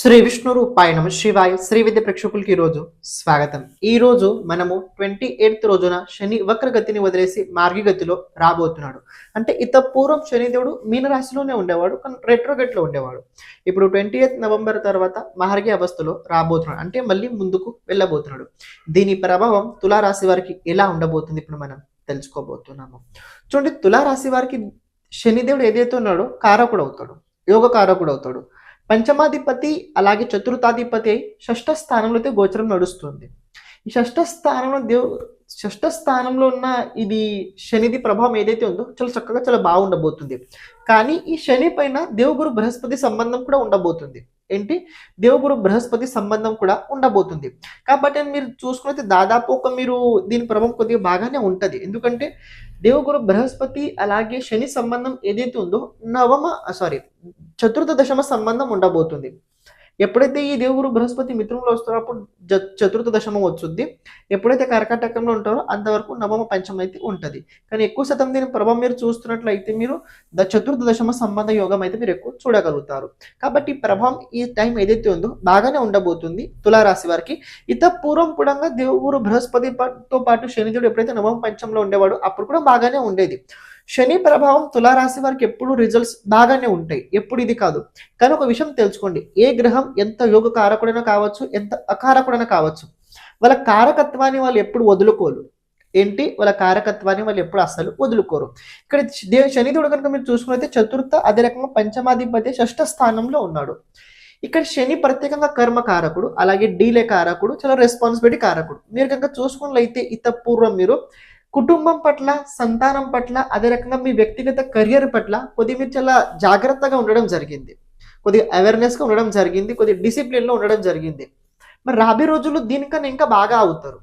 శ్రీ విష్ణు రూపాయ నమ శివాయ శ్రీ విద్య ప్రేక్షకులకి ఈరోజు స్వాగతం. ఈ రోజు మనము ట్వంటీ ఎయిత్ రోజున శని వక్రగతిని వదిలేసి మార్గగతిలో రాబోతున్నాడు. అంటే ఇత పూర్వం శనిదేవుడు మీనరాశిలోనే ఉండేవాడు కానీ రెట్రోగేట్లో ఉండేవాడు. ఇప్పుడు ట్వంటీ ఎయిత్ నవంబర్ తర్వాత మార్గి అవస్థలో రాబోతున్నాడు. అంటే మళ్ళీ ముందుకు వెళ్ళబోతున్నాడు. దీని ప్రభావం తులారాశి వారికి ఎలా ఉండబోతుంది ఇప్పుడు మనం తెలుసుకోబోతున్నాము. చూడండి తులారాశి వారికి శనిదేవుడు ఏదైతే ఉన్నాడో కారకుడు అవుతాడు. యోగకారకుడు అవుతాడు. పంచమాధిపతి అలాగే చతుర్థాధిపతి షష్ఠ స్థానంలో అయితే గోచరం నడుస్తుంది. ఈ షష్ఠ స్థానంలో దేవు షష్ఠ స్థానంలో ఉన్న ఇది శనిది ప్రభావం ఏదైతే ఉందో చాలా చక్కగా చాలా బాగుండబోతుంది కానీ ఈ శని పైన దేవుగురు బృహస్పతి సంబంధం కూడా ఉండబోతుంది. ఏంటి? దేవుగురు బృహస్పతి సంబంధం కూడా ఉండబోతుంది. కాబట్టి మీరు చూసుకున్నైతే దాదాపు ఒక మీరు దీని ప్రభావం కొద్దిగా బాగానే ఉంటుంది. ఎందుకంటే దేవుగురు బృహస్పతి అలాగే శని సంబంధం ఏదైతే ఉందో నవమ సారీ చతుర్థ దశమ సంబంధం ఉండబోతుంది. ఎప్పుడైతే ఈ దేవుగురు బృహస్పతి మిత్రంలో వస్తారో అప్పుడు చతుర్థ దశమం వచ్చుద్ది. ఎప్పుడైతే కర్కాటకంలో ఉంటారో అంతవరకు నవమ పంచమ అయితే ఉంటుంది. కానీ ఎక్కువ శాతం దీని ప్రభావం మీరు చూస్తున్నట్లయితే మీరు ద చతుర్థ దశమ సంబంధ యోగం అయితే మీరు ఎక్కువ చూడగలుగుతారు. కాబట్టి ప్రభావం ఈ టైం ఏదైతే ఉందో బాగానే ఉండబోతుంది తులారాశి వారికి. ఇత పూర్వం కూడా దేవుగురు బృహస్పతి తో పాటు శనిదేవుడు ఎప్పుడైతే నవమ పంచంలో ఉండేవాడు అప్పుడు కూడా బాగానే ఉండేది. శని ప్రభావం తులారాశి వారికి ఎప్పుడు రిజల్ట్స్ బాగానే ఉంటాయి. ఎప్పుడు ఇది కాదు. కానీ ఒక విషయం తెలుసుకోండి. ఏ గ్రహం ఎంత యోగ కారకుడైనా కావచ్చు ఎంత అకారకుడైనా కావచ్చు. వాళ్ళ కారకత్వాన్ని వాళ్ళు ఎప్పుడు వదులుకోరు. ఏంటి? వాళ్ళ కారకత్వాన్ని వాళ్ళు ఎప్పుడు అస్సలు వదులుకోరు. ఇక్కడ దేవ శనిదేవుడు కనుక మీరు చూసుకున్నైతే చతుర్థ అదే రకంగా పంచమాధిపతి షష్ఠ స్థానంలో ఉన్నాడు. ఇక్కడ శని ప్రత్యేకంగా కర్మ కారకుడు అలాగే డీలే కారకుడు చాలా రెస్పాన్సిబిలిటీ కారకుడు. మీరు కనుక చూసుకున్నట్లయితే ఇత పూర్వం మీరు కుటుంబం పట్ల సంతానం పట్ల అదే రకంగా మీ వ్యక్తిగత కెరియర్ పట్ల కొద్దిగా మీరు చాలా జాగ్రత్తగా ఉండడం జరిగింది. కొద్దిగా అవేర్నెస్గా ఉండడం జరిగింది కొద్దిగా డిసిప్లిన్లో ఉండడం జరిగింది. మరి రాబోయే రోజుల్లో దీనికన్నా ఇంకా బాగా అవుతారు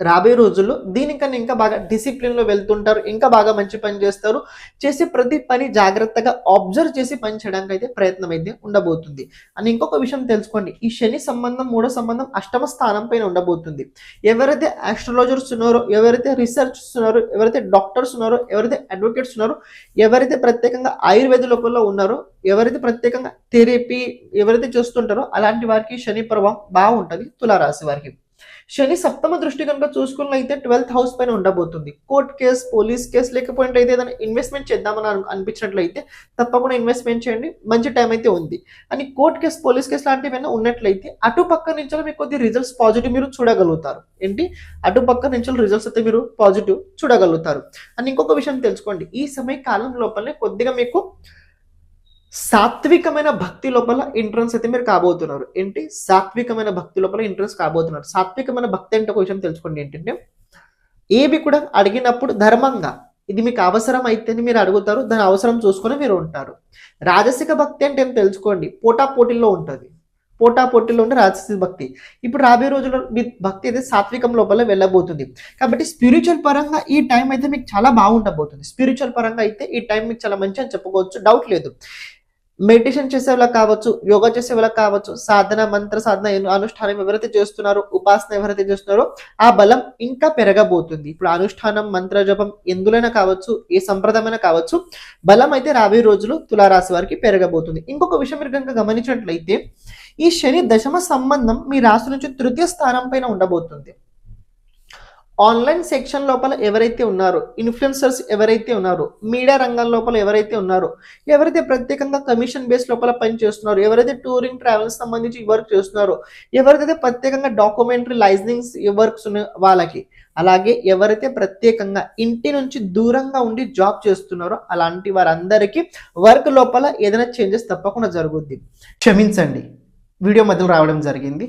రాబోయే రోజుల్లో దీనికన్నా ఇంకా బాగా డిసిప్లిన్లో వెళ్తుంటారు ఇంకా బాగా మంచి పని చేస్తారు. చేసే ప్రతి పని జాగ్రత్తగా అబ్జర్వ్ చేసి పని చేయడానికి అయితే ప్రయత్నం అయితే ఉండబోతుంది. అని ఇంకొక విషయం తెలుసుకోండి ఈ శని సంబంధం మూడో సంబంధం అష్టమ స్థానం పైన ఉండబోతుంది. ఎవరైతే ఆస్ట్రాలజర్స్ ఉన్నారో ఎవరైతే రీసెర్చ్ ఉన్నారో ఎవరైతే డాక్టర్స్ ఉన్నారో ఎవరైతే అడ్వకేట్స్ ఉన్నారో ఎవరైతే ప్రత్యేకంగా ఆయుర్వేద లోపల ఉన్నారో ఎవరైతే ప్రత్యేకంగా థెరపీ ఎవరైతే చేస్తుంటారో అలాంటి వారికి శని ప్రభావం బాగుంటుంది తులారాశి వారికి. శని సప్తమ దృష్టి కనుక చూసుకున్నైతే ట్వెల్త్ హౌస్ పైన ఉండబోతుంది. కోర్ట్ కేస్ పోలీస్ కేసు లేకపోతే అయితే ఏదైనా ఇన్వెస్ట్మెంట్ చేద్దామని అనిపించినట్లయితే తప్పకుండా ఇన్వెస్ట్మెంట్ చేయండి. మంచి టైం అయితే ఉంది. అని కోర్ట్ కేసు పోలీస్ కేసు లాంటివి ఏమైనా ఉన్నట్లయితే అటు పక్క నుంచి మీకు కొద్ది రిజల్ట్స్ పాజిటివ్ మీరు చూడగలుగుతారు. ఏంటి? అటు పక్క నుంచి రిజల్ట్స్ అయితే మీరు పాజిటివ్ చూడగలుగుతారు. అని ఇంకొక విషయం తెలుసుకోండి. ఈ సమయ కాలం లోపలనే కొద్దిగా మీకు సాత్వికమైన భక్తి లోపల ఎంట్రన్స్ అయితే మీరు కాబోతున్నారు. ఏంటి? సాత్వికమైన భక్తి లోపల ఎంట్రన్స్ కాబోతున్నారు. సాత్వికమైన భక్తి అంటే ఒక విషయం తెలుసుకోండి. ఏంటంటే ఏవి కూడా అడిగినప్పుడు ధర్మంగా ఇది మీకు అవసరం అయితేనే మీరు అడుగుతారు దాని అవసరం చూసుకొని మీరు ఉంటారు. రాజసిక భక్తి అంటే ఏం తెలుసుకోండి? పోటా పోటీల్లో ఉంటుంది. పోటా పోటీలో ఉండే రాజసిక భక్తి. ఇప్పుడు రాబోయే రోజుల్లో మీ భక్తి అయితే సాత్వికం లోపల వెళ్ళబోతుంది. కాబట్టి స్పిరిచువల్ పరంగా ఈ టైం అయితే మీకు చాలా బాగుండబోతుంది. స్పిరిచువల్ పరంగా అయితే ఈ టైం మీకు చాలా మంచి అని చెప్పుకోవచ్చు. డౌట్ లేదు. మెడిటేషన్ చేసే వాళ్ళకి కావచ్చు యోగా చేసే వాళ్ళకి కావచ్చు సాధన మంత్ర సాధన అనుష్ఠానం ఎవరైతే చేస్తున్నారో ఉపాసన ఎవరైతే చేస్తున్నారో ఆ బలం ఇంకా పెరగబోతుంది. ఇప్పుడు అనుష్ఠానం మంత్ర జపం ఎందులైనా కావచ్చు ఏ సంప్రదాయమైనా కావచ్చు బలం అయితే రాబోయే రోజులు తులారాశి వారికి పెరగబోతుంది. ఇంకొక విషయం మీరు కనుక గమనించినట్లయితే ఈ శని దశమ సంబంధం మీ రాశి నుంచి తృతీయ స్థానం పైన ఉండబోతుంది. ఆన్లైన్ సెక్షన్ లోపల ఎవరైతే ఉన్నారో ఇన్ఫ్లుయెన్సర్స్ ఎవరైతే ఉన్నారో మీడియా రంగం లోపల ఎవరైతే ఉన్నారో ఎవరైతే ప్రత్యేకంగా కమిషన్ బేస్ లోపల పని చేస్తున్నారో ఎవరైతే టూరింగ్ ట్రావెల్స్ సంబంధించి వర్క్ చేస్తున్నారో ఎవరైతే ప్రత్యేకంగా డాక్యుమెంటరీ లైసెన్స్ వర్క్స్ ఉన్న వాళ్ళకి అలాగే ఎవరైతే ప్రత్యేకంగా ఇంటి నుంచి దూరంగా ఉండి జాబ్ చేస్తున్నారో అలాంటి వారందరికీ వర్క్ లోపల ఏదైనా చేంజెస్ తప్పకుండా జరుగుద్ది. క్షమించండి. వీడియో మధ్యలో రావడం జరిగింది.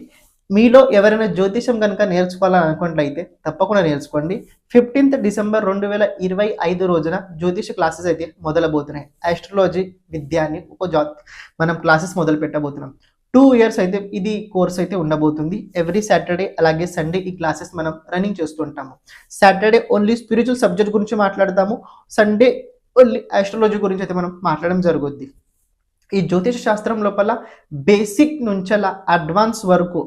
మీలో ఎవరైనా జ్యోతిషం కనుక నేర్చుకోవాలని అనుకున్నట్లయితే తప్పకుండా నేర్చుకోండి. ఫిఫ్టీన్త్ డిసెంబర్ రెండు వేల ఇరవై ఐదు రోజున జ్యోతిష క్లాసెస్ అయితే మొదలబోతున్నాయి. ఆస్ట్రాలజీ విద్యాన్ని ఒక జా మనం క్లాసెస్ మొదలు పెట్టబోతున్నాం. టూ ఇయర్స్ అయితే ఇది కోర్స్ అయితే ఉండబోతుంది. ఎవ్రీ సాటర్డే అలాగే సండే ఈ క్లాసెస్ మనం రన్నింగ్ చేస్తుంటాము సాటర్డే ఓన్లీ స్పిరిచువల్ సబ్జెక్ట్ గురించి మాట్లాడతాము. సండే ఓన్లీ ఆస్ట్రాలజీ గురించి అయితే మనం మాట్లాడడం జరుగుద్ది. ఈ జ్యోతిష శాస్త్రం లోపల బేసిక్ నుంచలా అడ్వాన్స్ వరకు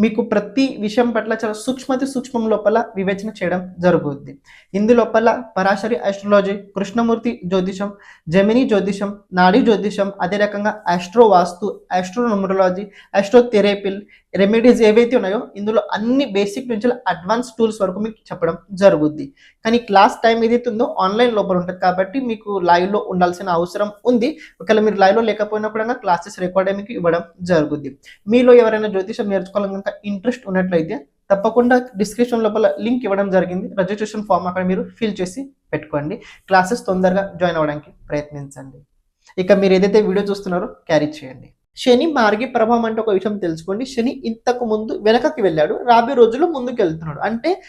మీకు ప్రతి విషయం పట్ల చాలా సూక్ష్మతి సూక్ష్మం లోపల వివేచన చేయడం జరుగుద్ది. ఇందు లోపల పరాశరి ఆస్ట్రాలజీ కృష్ణమూర్తి జ్యోతిషం జమిని జ్యోతిషం నాడీ జ్యోతిషం అదే రకంగా astro vastu astronumerology astro therapy remedies ఏవైతే ఉన్నాయో ఇందులో అన్ని బేసిక్ నుంచి అడ్వాన్స్ టూల్స్ వరకు మీకు చెప్పడం జరుగుద్ది. కానీ క్లాస్ టైం ఏదైతే ఉందో ఆన్లైన్ లోపల ఉంటుంది కాబట్టి మీకు లైవ్లో ఉండాల్సిన అవసరం ఉంది. ఒకవేళ మీరు లైవ్లో లేకపోయినప్పుడు క్లాసెస్ రికార్డ్ మీకు ఇవ్వడం జరుగుద్ది. మీలో ఎవరైనా జ్యోతిషం నేర్చుకోవాలని కనుక ఇంట్రెస్ట్ ఉన్నట్లయితే తప్పకుండా డిస్క్రిప్షన్ లోపల లింక్ ఇవ్వడం జరిగింది. రిజిస్ట్రేషన్ ఫామ్ అక్కడ మీరు ఫిల్ చేసి పెట్టుకోండి. క్లాసెస్ తొందరగా జాయిన్ అవ్వడానికి ప్రయత్నించండి. ఇక మీరు ఏదైతే వీడియో చూస్తున్నారో క్యారీ చేయండి. శని మార్గి ప్రభావం అంటే ఒక విషయం తెలుసుకోండి. శని ఇంతకు ముందు వెనకకి వెళ్ళాడు. రాబోయే రోజుల్లో ముందుకు వెళ్తున్నాడు అంటే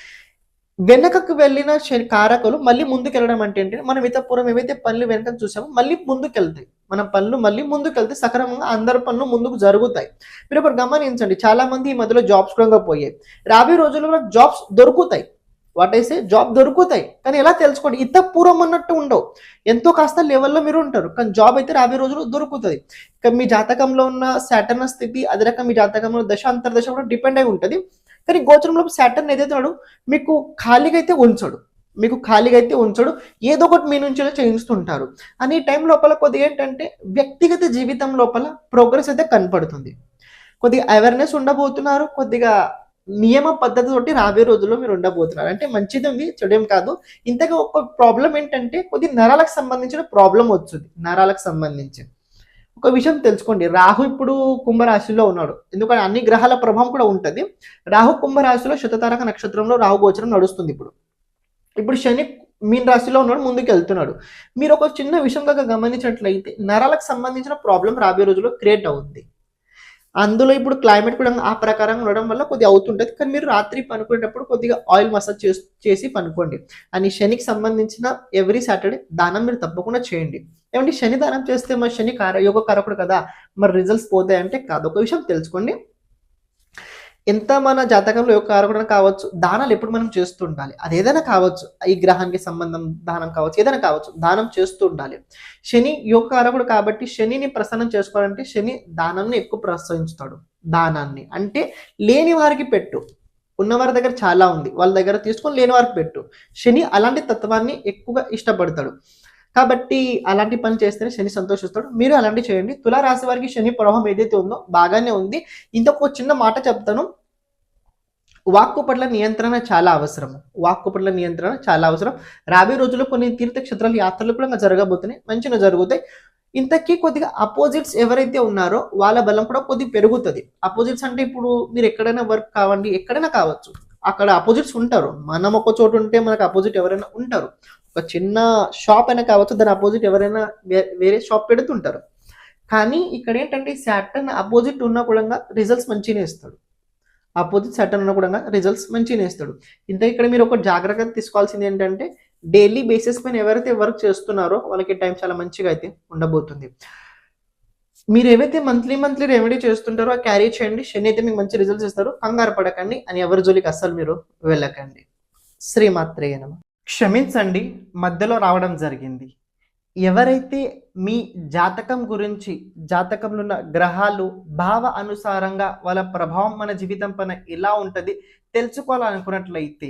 వెనకకు వెళ్ళిన శని కారకులు మళ్ళీ ముందుకు వెళ్ళడం అంటే ఏంటి? మనం ఇతపూర్వం ఏవైతే పనులు వెనక చూసామో మళ్ళీ ముందుకు వెళ్తాయి మన పనులు మళ్ళీ ముందుకు వెళ్తే సక్రమంగా అందరి పనులు ముందుకు జరుగుతాయి. మీరు ఒకటి గమనించండి. చాలా మంది ఈ మధ్యలో జాబ్స్ కూడా పోయాయి. రాబోయే రోజుల్లో కూడా జాబ్స్ దొరుకుతాయి. వాటైతే జాబ్ దొరుకుతాయి. కానీ ఎలా తెలుసుకోండి? ఇంత పూర్వం అన్నట్టు ఉండవు. ఎంతో కాస్త లెవెల్లో మీరు ఉంటారు. కానీ జాబ్ అయితే రాబోయే రోజులు దొరుకుతుంది. కానీ మీ జాతకంలో ఉన్న శాటర్న స్థితి అదే రకం మీ జాతకంలో దశ అంతర్దశ కూడా డిపెండ్ అయి ఉంటుంది. కానీ గోచరంలో శాటర్న్ ఏదైతే ఉన్నాడు మీకు ఖాళీగా అయితే ఉంచడు. మీకు ఖాళీగా అయితే ఉంచడు. ఏదో ఒకటి మీ నుంచి చేయిస్తుంటారు. అని టైం లోపల కొద్దిగా ఏంటంటే వ్యక్తిగత జీవితం లోపల ప్రోగ్రెస్ అయితే కనపడుతుంది. కొద్దిగా అవేర్నెస్ ఉండబోతున్నారు. కొద్దిగా నియమ పద్ధతి తోటి రాబోయే రోజుల్లో మీరు ఉండబోతున్నారు. అంటే మంచిది ఉంది చెడేం కాదు. ఇంతగా ఒక ప్రాబ్లం ఏంటంటే కొద్ది నరాలకు సంబంధించిన ప్రాబ్లం వచ్చింది నరాలకు సంబంధించి. ఒక విషయం తెలుసుకోండి. రాహు ఇప్పుడు కుంభరాశిలో ఉన్నాడు. ఎందుకంటే అన్ని గ్రహాల ప్రభావం కూడా ఉంటుంది. రాహు కుంభరాశిలో శతతారక నక్షత్రంలో రాహు గోచరం నడుస్తుంది ఇప్పుడు. ఇప్పుడు శని మీన్ రాశిలో ఉన్నాడు ముందుకు వెళ్తున్నాడు. మీరు ఒక చిన్న విషయం కనుక గమనించినట్లయితే నరాలకు సంబంధించిన ప్రాబ్లం రాబోయే రోజుల్లో క్రియేట్ అవుతుంది అందులో ఇప్పుడు క్లైమేట్ కూడా ఆ ప్రకారంగా ఉండడం వల్ల కొద్దిగా అవుతుంటుంది. కానీ మీరు రాత్రి పనుకునేటప్పుడు కొద్దిగా ఆయిల్ మసాజ్ చేసి చేసి పనుకోండి. అని శనికి సంబంధించిన ఎవ్రీ సాటర్డే దానం మీరు తప్పకుండా చేయండి. ఏమంటే శని దానం చేస్తే మరి శని కార యోగ కారకుడు కదా. మరి రిజల్ట్స్ పోతాయంటే కాదు. ఒక విషయం తెలుసుకోండి. ఎంత మన జాతకంలో యొక్క కారకుడు కావచ్చు దానాలు ఎప్పుడు మనం చేస్తూ ఉండాలి. అది ఏదైనా కావచ్చు ఈ గ్రహానికి సంబంధం దానం కావచ్చు ఏదైనా కావచ్చు దానం చేస్తూ ఉండాలి. శని యొక్క కారకుడు కాబట్టి శనిని ప్రసన్నం చేసుకోవాలంటే శని దానాన్ని ఎక్కువ ప్రోత్సహించుతాడు. దానాన్ని. అంటే లేని వారికి పెట్టు. ఉన్నవారి దగ్గర చాలా ఉంది. వాళ్ళ దగ్గర తీసుకొని లేని వారికి పెట్టు. శని అలాంటి తత్వాన్ని ఎక్కువగా ఇష్టపడతాడు. కాబట్టి అలాంటి పని చేస్తేనే శని సంతోషిస్తాడు. మీరు అలాంటి చేయండి. తులారాశి వారికి శని ప్రభావం ఏదైతే ఉందో బాగానే ఉంది. ఇంతకు చిన్న మాట చెప్తాను. వాక్కు పట్ల నియంత్రణ చాలా అవసరం. వాక్కు పట్ల నియంత్రణ చాలా అవసరం. రాబోయే రోజుల్లో కొన్ని తీర్థక్షేత్రాల యాత్రలు కూడా జరగబోతున్నాయి. మంచిగా జరుగుతాయి. ఇంతకీ కొద్దిగా అపోజిట్స్ ఎవరైతే ఉన్నారో వాళ్ళ బలం కూడా కొద్దిగా పెరుగుతుంది. అపోజిట్స్ అంటే ఇప్పుడు మీరు ఎక్కడైనా వర్క్ కావండి ఎక్కడైనా కావచ్చు. అక్కడ అపోజిట్స్ ఉంటారు. మనం ఒక చోటు ఉంటే మనకు అపోజిట్ ఎవరైనా ఉంటారు. ఒక చిన్న షాప్ అయినా కావచ్చు దాని అపోజిట్ ఎవరైనా వేరే షాప్ పెడుతుంటారు. కానీ ఇక్కడ ఏంటంటే సాటర్న్ అపోజిట్ ఉన్న కూడా రిజల్ట్స్ మంచిగానే ఇస్తాడు. అపోజిట్ సాటర్న్ ఉన్న కూడా రిజల్ట్స్ మంచిగానే ఇస్తాడు. ఇంత ఇక్కడ మీరు ఒక జాగ్రత్త తీసుకోవాల్సింది ఏంటంటే డైలీ బేసిస్ పైన ఎవరైతే వర్క్ చేస్తున్నారో వాళ్ళకి టైం చాలా మంచిగా అయితే ఉండబోతుంది. మీరు ఏవైతే మంత్లీ మంత్లీ రెమెడీ చేస్తుంటారో ఆ క్యారీ చేయండి. శని అయితే మీకు మంచి రిజల్ట్స్ ఇస్తారు. కంగారు పడకండి. అని ఎవరి జోలికి అస్సలు మీరు వెళ్ళకండి. శ్రీమాత్రేయనమా క్షమించండి మధ్యలో రావడం జరిగింది. ఎవరైతే మీ జాతకం గురించి జాతకంలో ఉన్న గ్రహాలు భావ అనుసారంగా వాళ్ళ ప్రభావం మన జీవితం పైన ఎలా ఉంటుంది తెలుసుకోవాలనుకున్నట్లయితే